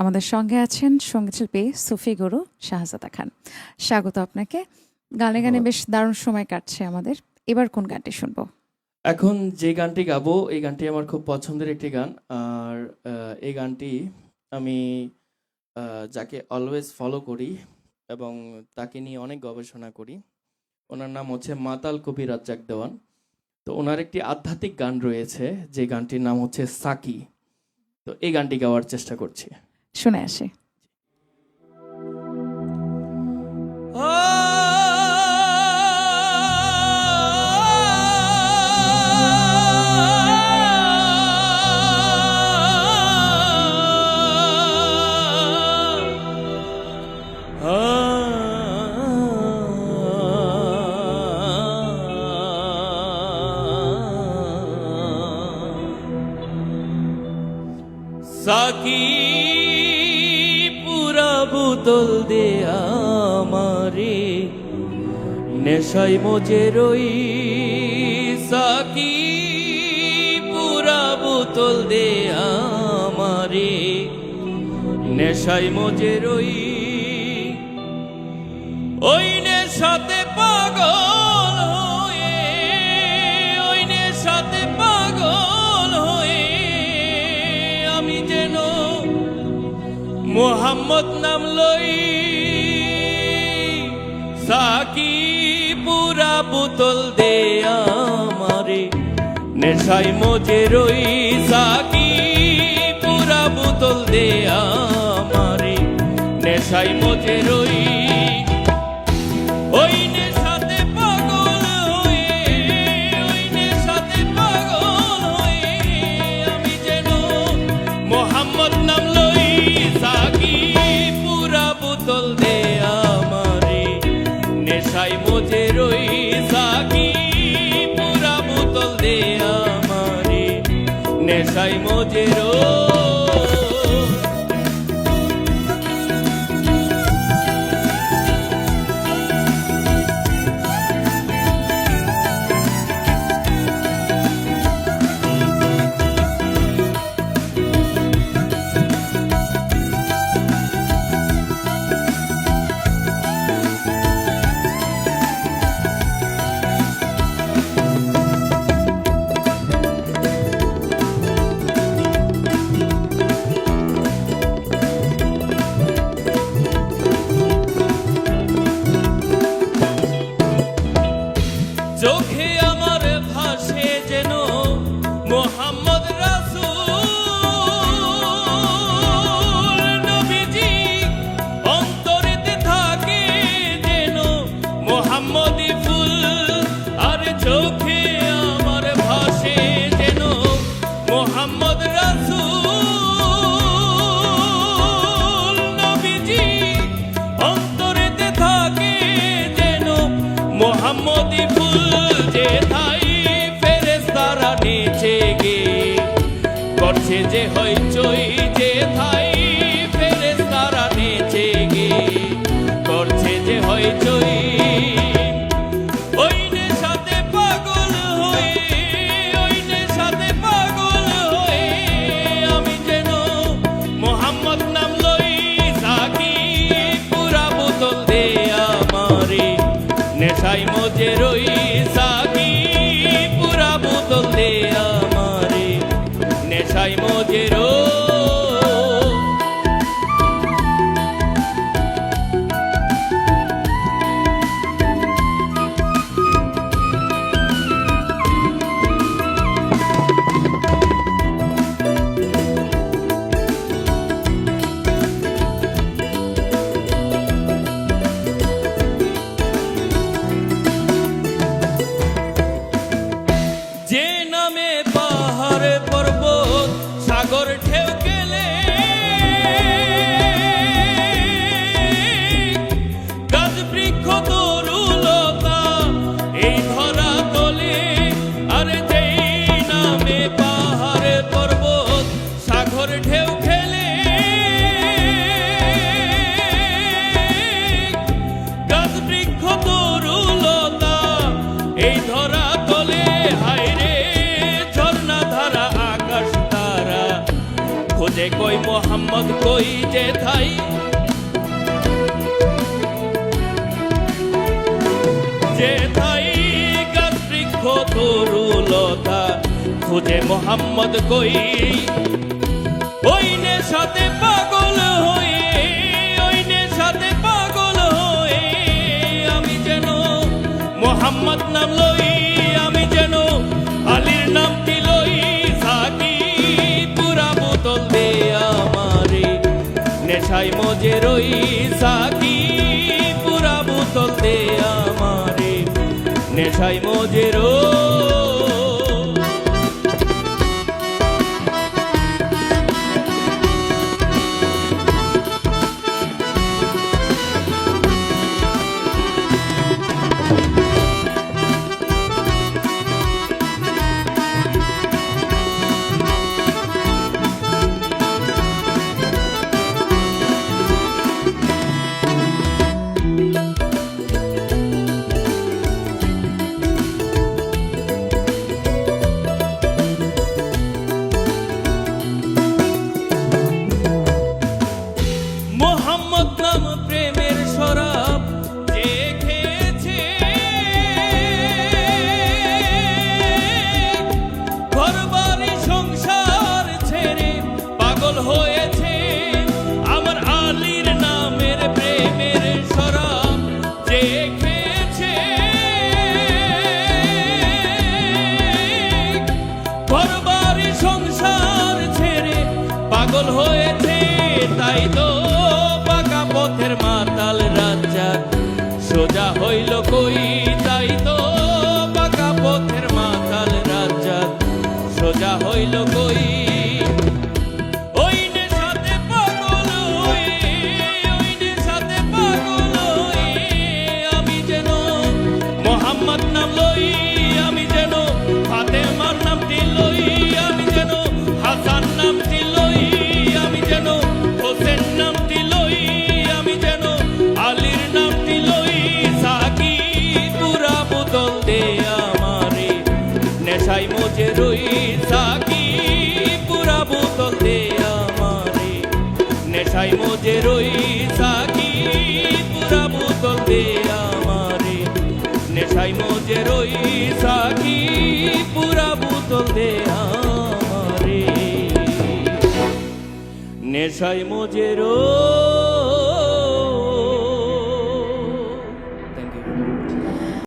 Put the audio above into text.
আমাদের সঙ্গে আছেন সংগীত সঙ্গীতশিল্পী সুফি গুরু শাহজাদা খান। স্বাগত আপনাকে। গানে গানে বেশ দারুণ সময় কাটছে আমাদের। এবার কোন গানটি শুনব? এখন যে গানটি গাবো এই গানটি আমার খুব পছন্দের একটি গান। আর এই গানটি আমি যাকে অলওয়েজ ফলো করি এবং তাকে নিয়ে অনেক গবেষণা করি ওনার নাম হচ্ছে মাতাল কবি রাজ্জাক দেওয়ান। তো ওনার একটি আধ্যাত্মিক গান রয়েছে যে গানটির নাম হচ্ছে সাকি। তো এই গানটি গাওয়ার চেষ্টা করছি। শুনে আসি। সাকি পুরা বোতল দে আমারে। নেশাই মজে রই সাকি পুরা বোতল দে আমারে। নেশাই মজে রই, ওই নেশাতে মোহাম্মদ নাম লই সাকি পুরা বোতল দে আমারে। নেশাই মজে রই সাকি পুরা বোতল দে আমারে। নেশাই মজে রই নেশাই করছে যে হইচই মজে রই যে নামে পাহাড় পর্বত সাগর ঢেউকে মোহাম্মদ, কই যে থাই যে থাই গাছ বৃক্ষ তরুলতা খুঁজে মোহাম্মদ কই? ওই সাথে পাগল হয়ে, ওই সাথে পাগল হয়ে, আমি যেন মোহাম্মদ নাম লই মজে রই সাকি পুরা বোতল দে আমারে। নেশাই মজে রই হয়েছে তাই তো বোতল দে আমারে নেশাই মজে রই সাকি পুরা বোতল দে আমারে নেশাই মজে রই সাকি পুরা বোতল দে আমারে নেশাই মজে রই সাকি পুরা বোতল দে আমারে নেশাই মজে রই